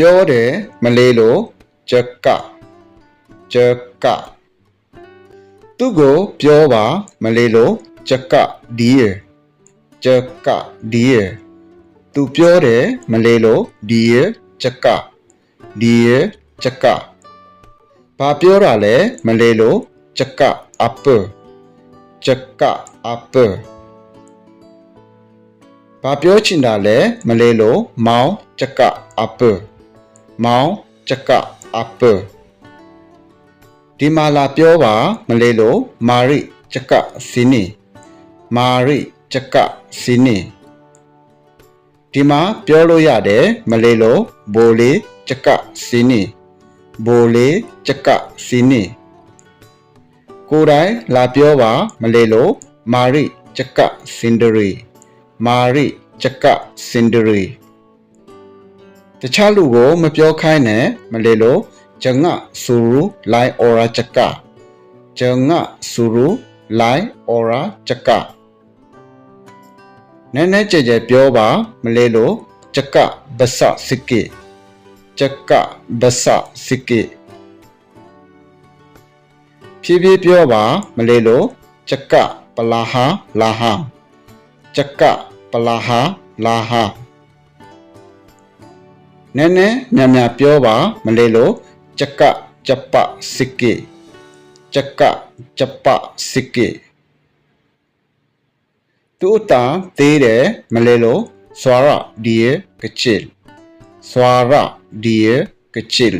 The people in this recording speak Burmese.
ပြောတယ်မလေးလို့ချက်ကချက်ကသူ့ကိုပြောပါမလေးလို့ချက်ကဒီရချက်ကဒီရသူပြောတယ်မလေးလို့ဒီရချက်ကဒီရချက်ကဘာပြောတာလဲမလေးလို့ချက်က apple ချက်က apple ဘာပြောချင်တာလဲမလေးလို့မောင်ချက်က apple မောင်ချက်က apple ဒီမှာလာပြောပါမလေးလို့မာရိချက်ကစီနီမာရိချက်ကစီနီဒီမှာပြောလို့ရတယ်မလေးလို့ဘိုလေးချက်ကစီနီဘိုလေးချက်ကစီနီကိုယ်တိုင်လာပြောပါမလေးလို့မာရိချက်ကစင်ဒရီမာရိချက်ကစင်ဒရီ တခြားလူကိုမပြောခိုင်းနဲ့မလေးလို့ဂျငါဆူရူလိုင်အော်ရာချက်ကဂျငါဆူရူလိုင်အော်ရာချက်ကနည်းနည်းကြဲကြဲပြောပါမလေးလို့ချက်ကဘဆစစ်ကေချက်ကဘဆစစ်ကေဖြည်းဖြည်းပြောပါမလေးလို့ချက်ကပလာဟာလာဟာချက်ကပလာဟာလာဟာ နည်းနည်းများများပြောပါမလေးလို့ချက်ကချပစစ်ကေချက်ကချပစစ်ကေသူအတာသေးတယ်မလဲလို့စွာရဒီရကချစ်စွာရဒီရကချစ်